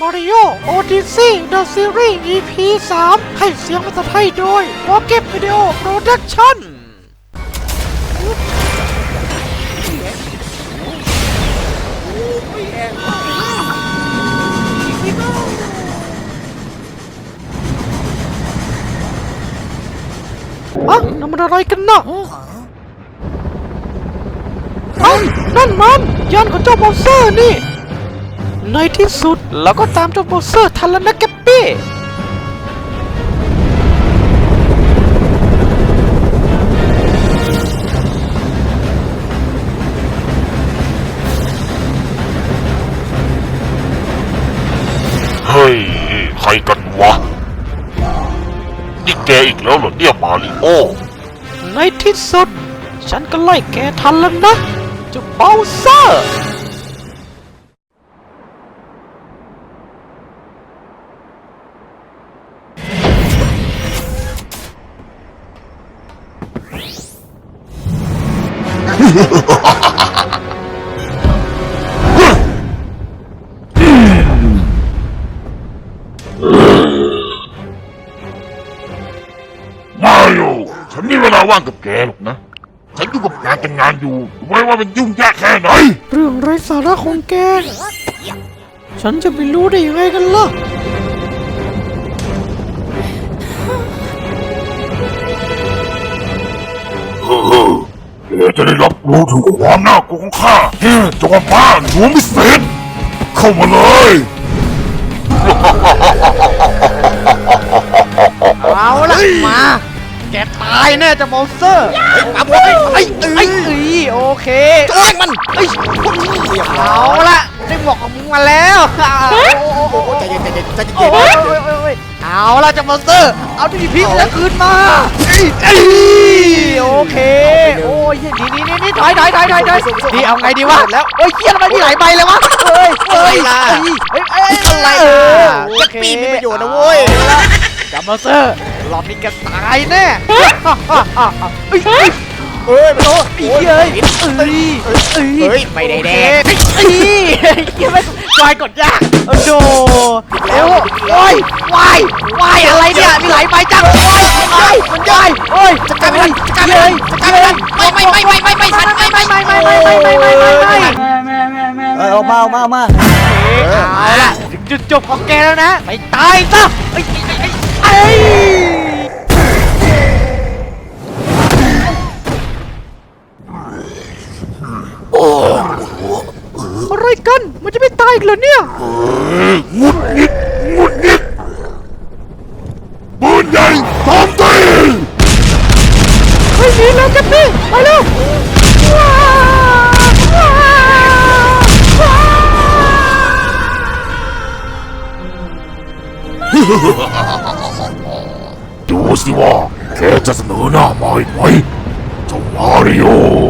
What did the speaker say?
มาริโอโอดิซี่เดอะซีรีส์ EP 3 ให้เสียงภาษาไทยโดย w อเก็บวิดีโอโปรดักชั่นอะนั่นมันอะไรกันนะเอ้านั่นมันยานของเจ้าบอสเซอร์นี่ ในที่สุดเราก็ตามเจ้าโบเซอร์ทันแล้วนะแกปปี้ เฮ้ย ใครกันวะ นี่แกอีกแล้วเหรอเนี่ยมาริโอ ในที่สุด ฉันก็ไล่แกทันแล้วนะเจ้าโบเซอร์ มาริโอฉันมีเวลาว่างกับแกหรอกนะ ฉันอยู่กับงานแต่งงานอยู่รู้ไหมว่ามันยุ่งยากแค่ไหน เรื่องไร้สาระของแก ฉันจะไปรู้ได้ยังไงกันล่ะ แกจะได้รับรู้ถึงความน่ากลัวของข้าเฮ้จงบ้าหนูมิเศษเข้ามาเลยเอาละมา แกตายแน่เจะโมนสเตอร์ปั๊บไอ้ไอ้ไอ้โอเคจ้างมันไอ้เอาละได้หมวกของมึงมาแล้วโอ้โหใจเย็นใจเย็นใจเย็นโอ้ย เอาละเจะโมนสเตอร์ เอาที่พิษแล้วคืนมาโอเค โอ้ยนี่นี่นี่นี่ถอยถอยถอยถอยถอยนี่เอาไงดีวะแล้วเฮ้ยเกี้ยทำไมมีหลายใบเลยวะเฮ้ยเฮ้ยเฮ้ยเฮ้ยอะไรเออะอแจ็คปีมีประโยชน์นะเว้ยจัมเบอร์เซอร์รอบนี้แกตายแน่เอ้ยเฮ้ยมันโตเอ้ยเอ้ยเอ้ยเอ้ยเฮ้ยไม่ได้แดงเอ้ยเอ้ยไม่ จอยกดยากโอ้โหเอ้วโอ้ยวายวายอะไรเนี่ยมีไหลายใบจังโอ้ยวายมันวายโอ้ยจัดการมันจัดการมันจัดการมันไม่ไม่ไม่ไม่ไม่ไม่ไม่ไม่ไม่ไม่ไม่ไม่ไม่ไม่ไม่ไม่เออเอามาเอามาเอามาเอาล่ะถึงจุดจบของแกแล้วนะไปตายซะเอ้ยเอ้ยอะไรกัน มันจะไม่ตายอีกเหรอเนี่ยงุดหงิดงุดหงิดปืนใหญ่พร้อมตีไม่มีแล้วกันพี่ไปเร็วว้าวว้าวว้าวดูสิว่าแกจะเสนอหน้ามาอีกไหมเจ้ามาริโอ